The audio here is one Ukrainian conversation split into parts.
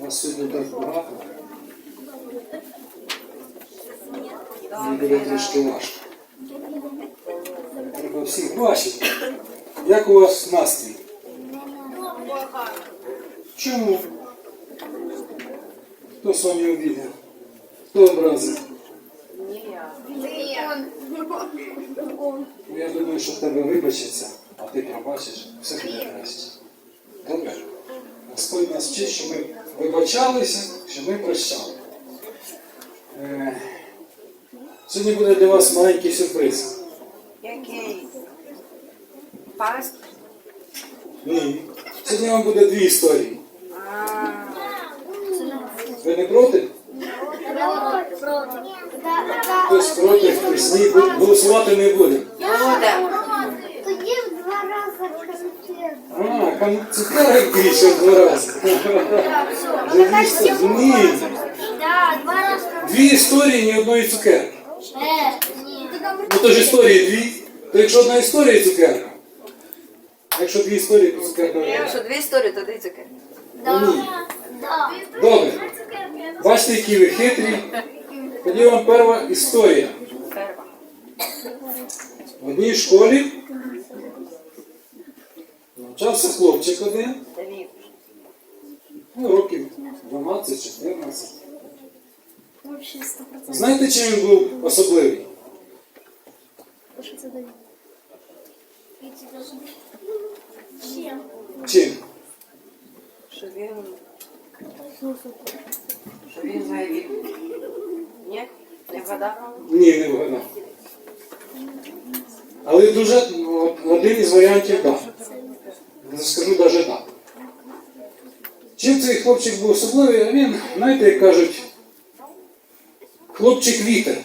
У нас сьогодні так багато. Мені буде трішки важко. Треба всіх бачити. Як у вас настрій? Чому? Хто з вами обідав? Хто образив? Я думаю, що в тебе вибачиться, а ти пробачиш, все буде краще. Добре? Господь нас вчить, що ми вибачалися, що ми прощали. Е, Сьогодні буде для вас маленький сюрприз. Який? Паст? Ні. Сьогодні вам буде дві історії. Ви не проти? Хтось проти, хтось ні. Голосувати не буде. буде. Тоді в два рази конфет. Більше в два рази. Вже дві історії. Ні. Да, два рази Дві історії, ні одної цукерки. Ну то ж історії дві. То якщо одна історія цукерка. А якщо дві історії, то цукерка Якщо дві історії, то дві цукерки. Ні. Добре. Бачите, які ви хитрі. Тоді вам перша історія. В одній школі навчався хлопчик один, ну, років 12-14. Знаєте, чим він був особливий? Чим? Чим? Що він... Що він знає Ні? Не вгадав? Ні, не вгадав. Але дуже один із варіантів дав. Скажу навіть так. Чим цей хлопчик був особливий, а він, знаєте, як кажуть, хлопчик вітер,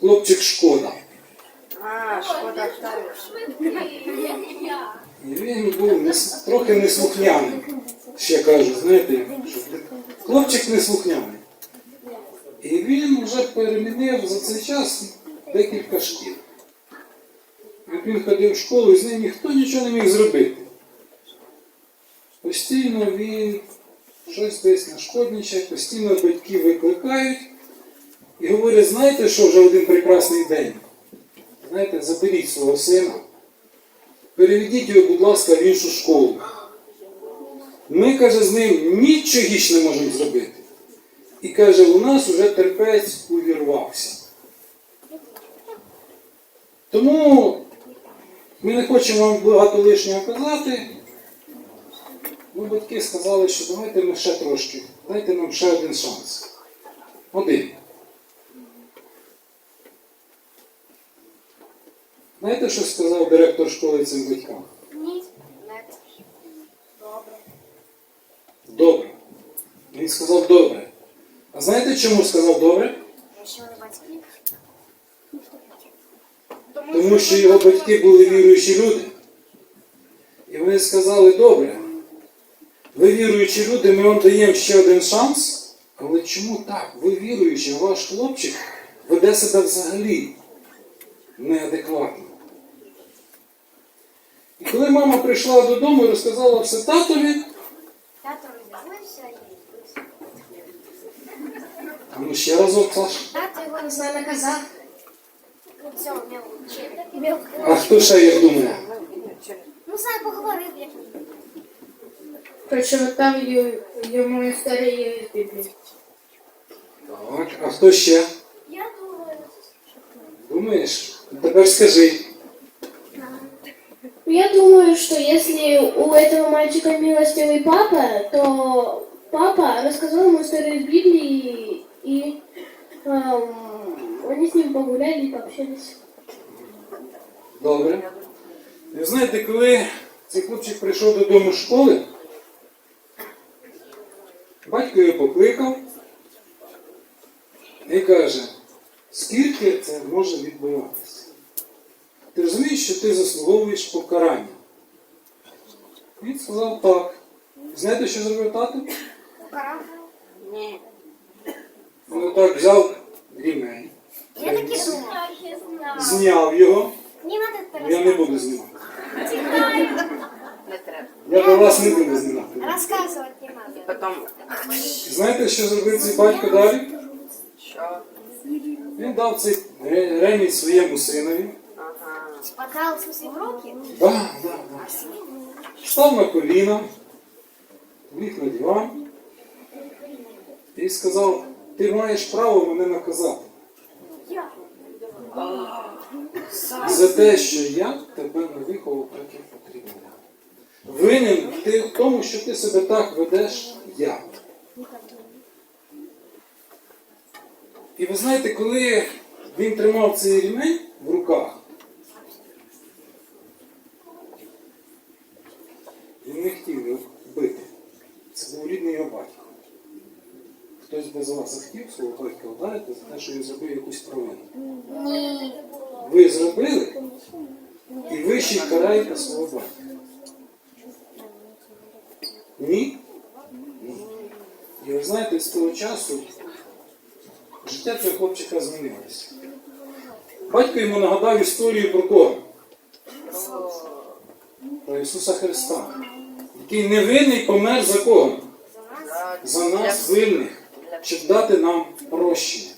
хлопчик шкода. А, шкода. І він був нес- трохи неслухняний. Ще кажуть, знаєте, хлопчик неслухняний. І він вже перемінив за цей час декілька шкіл. Як він ходив в школу, і з ним ніхто нічого не міг зробити. Постійно він щось десь нашкодничає, постійно батьки викликають і говорять, знаєте, що вже один прекрасний день? Знаєте, заберіть свого сина, переведіть його, будь ласка, в іншу школу. Ми, каже, з ним нічогіч не можемо зробити. І каже, у нас вже терпець увірвався. Тому ми не хочемо вам багато лишнього казати. Ми батьки сказали, що давайте ми ще трошки, дайте нам ще один шанс. Один. Знаєте, що сказав директор школи цим батькам? Ні. Добре. Добре. Він сказав добре. А знаєте, чому сказав добре? Тому що його батьки були віруючі люди. І вони сказали, добре, ви віруючі люди, ми вам даємо ще один шанс. Але чому так? Ви віруючі, ваш хлопчик веде себе взагалі неадекватно. І коли мама прийшла додому і розказала все татові, Тато роздивився і... а ну ще разок, Саш. Тато його не знаю, наказав. Мел. А хто ще як думає? Ну, знаю, поговорив як Прочитав ю- йому історії з Біблії. Так, а хто ще? Я думаю. Думаєш? Ну, Тепер скажи. Я думаю, что если у этого мальчика милостивый папа, то папа рассказал ему историю из Библии, и эм, они с ним погуляли и пообщались. Добре. І знаєте, коли цей хлопчик прийшов додому з школи, батько його покликав і каже, скільки це може відбуватися? Ти розумієш, що ти заслуговуєш покарання? Він сказав так. Знаєте, що зробив тато? Покарав. Ні. Він так взяв рівень, Я таки думав. зняв його, я не буду знімати. Я до вас не буду знімати. Рассказывать не. Потім, Знаєте, що зробив цей батько далі? що? Він дав цей ре- ремінь своєму синові. Ага. Да, да, да. Став на коліна, ліг на диван і сказав, ти маєш право мене наказати. За те, що я тебе не виховав так, як потрібно. Винен ти в тому, що ти себе так ведеш, я. І ви знаєте, коли він тримав цей рівень в руках, він не хотів його бити. Це був рідний його батько. Хтось би з вас захотів свого батька вдарити за те, що він зробив якусь провину. Ви зробили, і ви ще караєте свого батька. Ні. Знаєте, з того часу життя цього хлопчика змінилося. Батько йому нагадав історію про кого? Про Ісуса Христа, який невинний помер за кого? За нас винних, щоб дати нам прощення.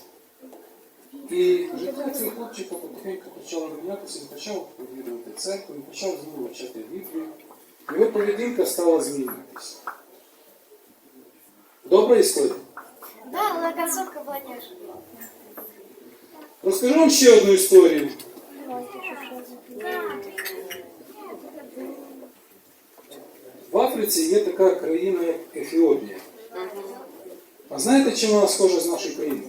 І життя цього хлопчика потихеньку почало мінятися, він почав відвідувати церкву, він почав знову вчати Біблію. Його поведінка стала змінюватися. Добра історія. Да, но концовка была неожиданная. Розкажу вам ще одну історію. В Африці є така країна, як Ефіопія. А знаєте, чим вона схожа з нашою країною?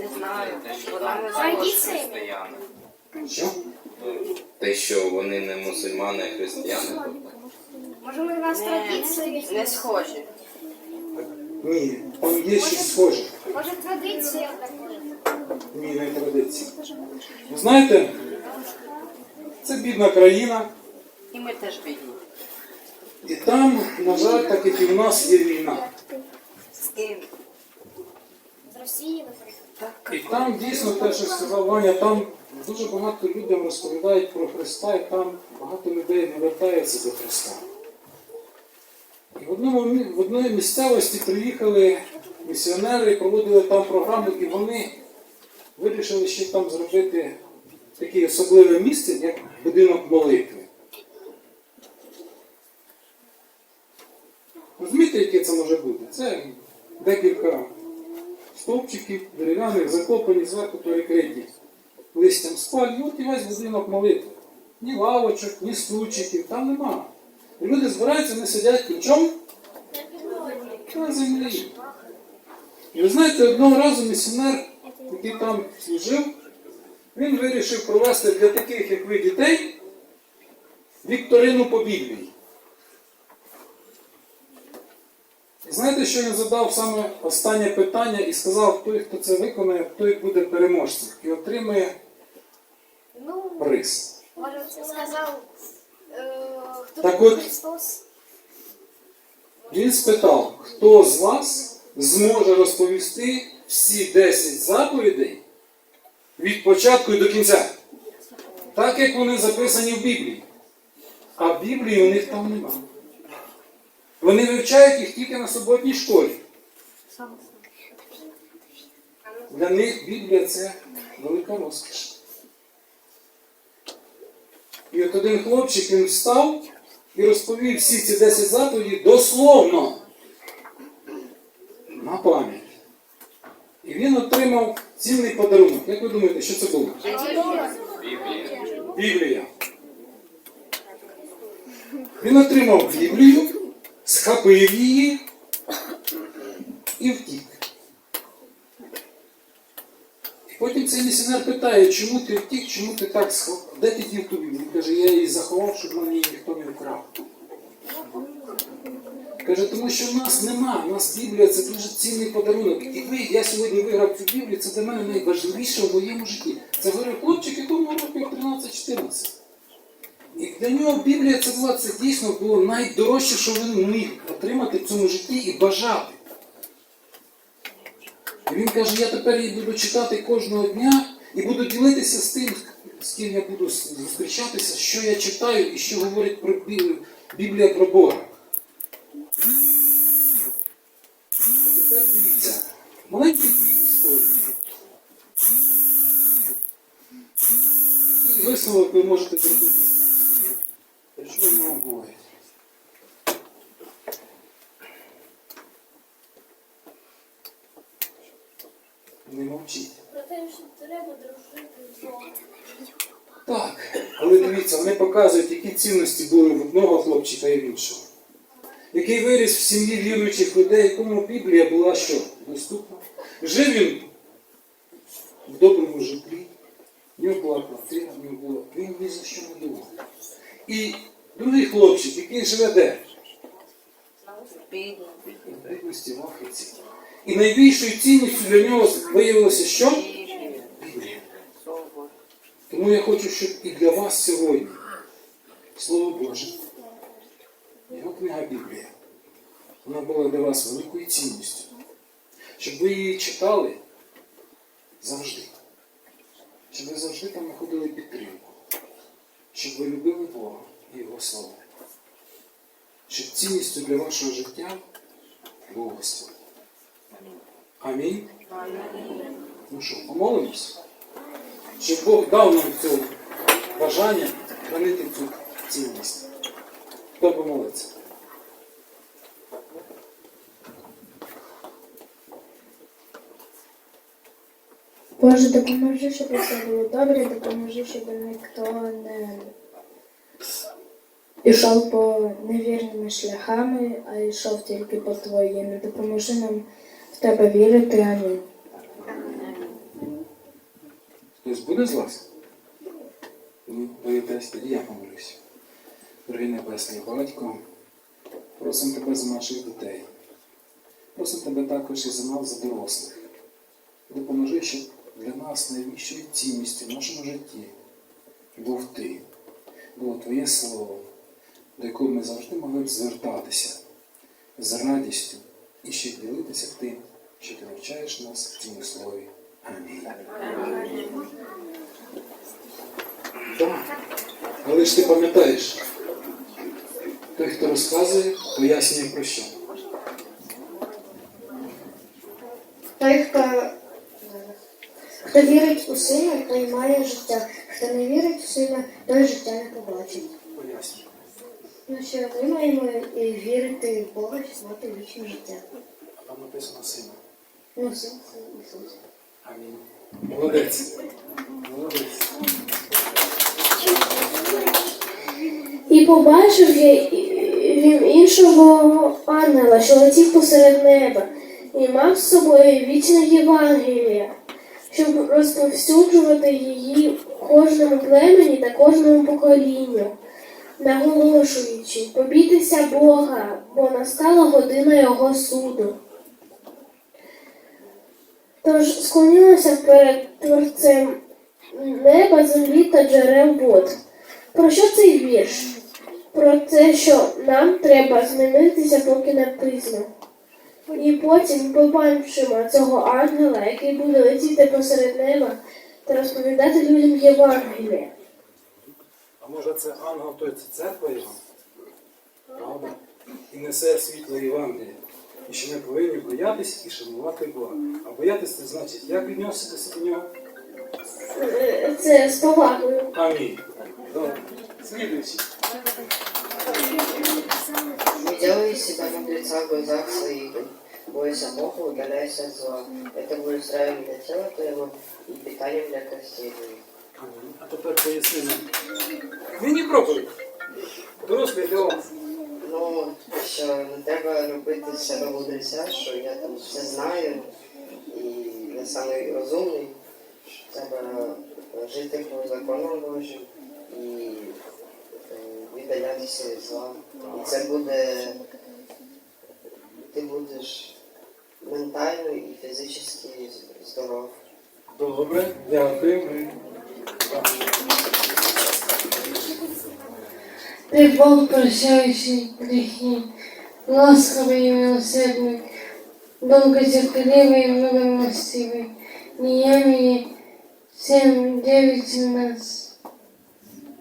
Не знаю, вона не Традиции. християни. Що? Те, що вони не мусульмани, а християни. Может, у нас традиции? Не схожі. Ні, там є щось схоже. Может, традиция такое? Ні, не традиції. Ви знаєте, це бідна країна, І ми теж бідні. і там, на жаль, так як і в нас є війна. З ким? Из России, например. І там дійсно те, що сказав Ваня, там дуже багато людям розповідають про Христа, і там багато людей не вертається до Христа. В, одному, в одної місцевості приїхали місіонери, проводили там програму, і вони вирішили ще там зробити таке особливе місце, як будинок молитви. Розумієте, яке це може бути? Це декілька стовпчиків дерев'яних, закопані зверху перекриті листям спаль, от і весь будинок молитви. Ні лавочок, ні стульчиків, там нема. І люди збираються, вони сидять на чому? На землі. І ви знаєте, одного разу місіонер, який там служив, він вирішив провести для таких, як ви, дітей, вікторину по Біблії. І знаєте, що він задав саме останнє питання і сказав, той, хто це виконає, той буде переможцем і отримує Ну, приз. может, сказал, э, кто Так вот. Христос? Він спитав, хто з вас зможе розповісти всі 10 заповідей від початку і до кінця, так як вони записані в Біблії. А Біблії у них там нема. Вони вивчають їх тільки на суботній школі. Для них Біблія це велика розкіш. І от один хлопчик він встав і розповів всі ці 10 заповідей дословно на пам'ять. І він отримав цінний подарунок. Як ви думаєте, що це було? Біблія. Біблія. Він отримав Біблію, схопив її і втік. І потім цей місіонер питає, чому ти втік, чому ти так сховав? Де ти дів Біблію? Він каже, я її заховав, щоб мені її ніхто не вкрав. Каже, тому що в нас нема, в нас Біблія це дуже цінний подарунок. І ви, я сьогодні виграв цю Біблію, це для мене найважливіше в моєму житті. Це говорив хлопчик, якому років 13-14. І для нього Біблія це була це дійсно було найдорожче, що він міг отримати в цьому житті і бажати. І він каже, я тепер її буду читати кожного дня і буду ділитися з тим, з ким я буду зустрічатися, що я читаю і що говорить про Біблія про Бога. А Тепер дивіться, маленькі дві історії. Який висновок ви можете зробити з цих історій? Що в нього буває? Не мовчіть. Про те, що треба дружити з Богом. Так, але дивіться, вони показують, які цінності були в одного хлопчика і в іншого. Який виріс в сім'ї віруючих людей, якому Біблія була що? Доступна. Жив він в доброму житлі, в нього була квартира, в нього було. Він ні за що не думав. І другий хлопчик, який живе де? В бідності в Африці. І найбільшою цінністю для нього виявилося що? Біблія. Біблія. Слово Боже. Тому я хочу, щоб і для вас сьогодні Слово Боже, його книга Біблія, вона була для вас великою цінністю, щоб ви її читали завжди, щоб ви завжди там знаходили підтримку, щоб ви любили Бога і Його Слово, щоб цінністю для вашого життя був Господь. Амінь. Ну що, помолимось? Щоб Бог дав нам це бажання хранити цю цінність. Хто помолиться? Боже, допоможи, щоб все було добре, допоможи, щоб ніхто не пішов по невірними шляхами, а йшов тільки по твоїм. Допоможи нам в тебе вірити. Амінь. Хтось буде з вас? Ні, боїтесь, тоді я помолюсь. Дорогий Небесний Батько, просимо тебе за наших дітей. Просимо тебе також і за нас, за дорослих. Допоможи, щоб для нас найвищою цінністю в нашому житті був ти, було Твоє Слово, до якого ми завжди могли б звертатися з радістю і ще ділитися тим, що ти навчаєш нас в цьому слові. Але ж ти пам'ятаєш, той, хто розказує, пояснює про що. Той, хто, хто вірить у сина, той має життя. Хто не вірить у сина, той життя не побачить. Пояснює. Ну що ми маємо і вірити в Бога, щоб мати вічне життя. Там написано сина. Ну, син це Ісус. Амінь. Молодець. Молодець. І побачив він іншого ангела, що летів посеред неба, і мав з собою вічне Євангеліє, щоб розповсюджувати її кожному племені та кожному поколінню, наголошуючи, побійтеся Бога, бо настала година Його суду. Тож склонилася перед Творцем неба, землі та джерел вод. Про що цей вірш? Про те, що нам треба змінитися, поки не пізно. І потім побачимо цього ангела, який буде летіти посеред неба та розповідати людям Євангеліє. А може це ангел той це церква? Правда? І несе світло Євангелія. І що ми повинні боятись і шанувати Бога. А боятись це значить, як відноситися до нього? Це з повагою. Амінь. Добре. Слідуючий. Не делай себя мудреца в глазах своих, бойся Бога, удаляйся от зла. Это будет здравием для тела твоего и питанием для костей твоих. А тепер поясни нам. Мені проповідь. Дорослий для вас. Ну, що не треба робити з себе мудреця, що я там все знаю і я самий розумний. Треба жити по законам Божим і е, віддалятися від зла. І це буде, ти будеш ментально і фізично здоров. Добре, дякую. Ти Бог прощаючий гріхи, ласковий і милосердний, долготерпеливый и многомилостивый, Неемии 7, 9, 17.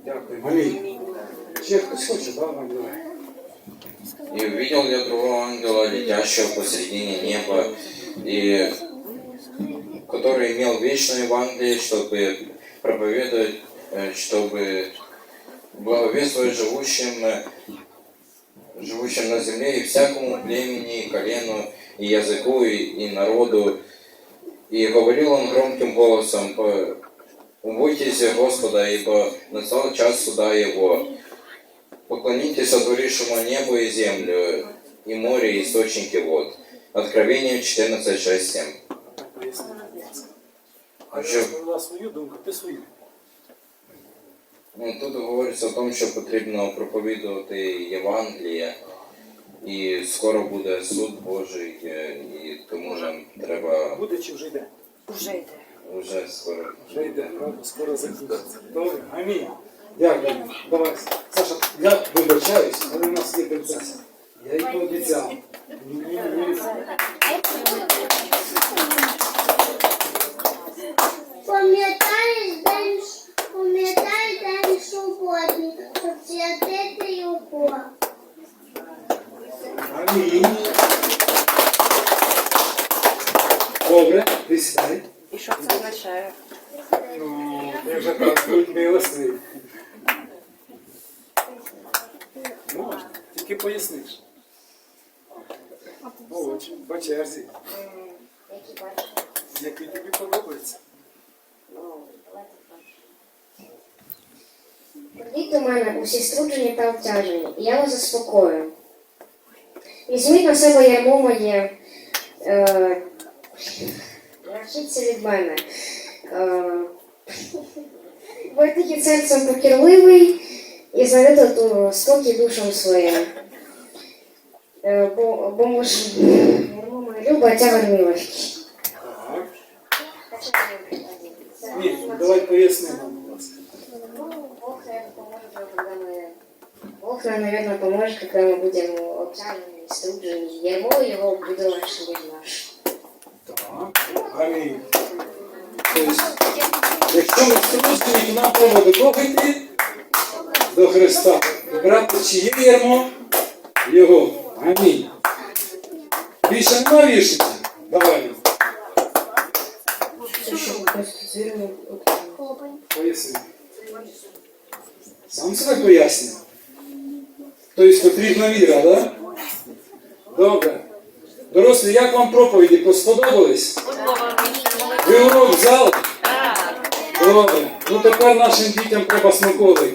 Дякую. Амінь. Ще хтось хоче, да? Нам давай. И увидел я другого ангела, летящего посредине неба, и который имел вечное Евангелие, чтобы проповедовать, э, чтобы благовествовать живущим, э, живущим на земле и всякому племени, и колену, и языку, и, и народу. И говорил он громким голосом, «По- «Убойтесь Господа, ибо настал час суда Его. Поклонитесь сотворившему небо и землю, и море, и источники вод». Откровение 14, 6, 7. Так поясни, будь ласка. А Що? я свою думку, ти свою. Ну, тут говориться о тому, що потрібно проповідувати Євангеліє, і скоро буде суд Божий, е, і тому нам треба Буде чи вже йде? Уже йде. вже скоро. Вже йде, правда? Скоро закінчиться. Добре, амінь. Дякую. Давай, Саша, я вибачаюсь, але в нас є принцеса. Я їй пообіцяв. Пам'ятаєш день, пам'ятай день суботник, святити його. Амінь. Добре, присідай. І що це означає? Ну, я вже так, будь милостивий. Можна, тільки поясниш. Ну, от, по черзі. Який тобі подобається. Прийдіть до мене усі струджені та обтяжені, і я вас заспокою. Візьміть на себе ярмо моє, е, від мене. Е, будьте серцем покірливий і знайдете ту спокій душам своїм. Е, бо, бо ми ж ярмо моє любе, тягар милості. Ні, давай поясни нам, будь ласка. Ну, Бог, наверное, поможет нам, когда мы... Бог нам, наверное, поможет, когда мы будем обтянуты, струджені. Ярмо його буде легше від наш. Так. Амінь. Якщо ми струсні, нам треба до кого? До Христа. Брати чиє ярмо? Його. Амінь. Більше нема вішення? Давай. Поясни. Сам себе пояснює. Тобто потрібна віра, так? Да? Добре. Дорослі, як вам проповіді сподобались? Ви урок взяли? Так. Добре. Ну тепер нашим дітям треба смаколики.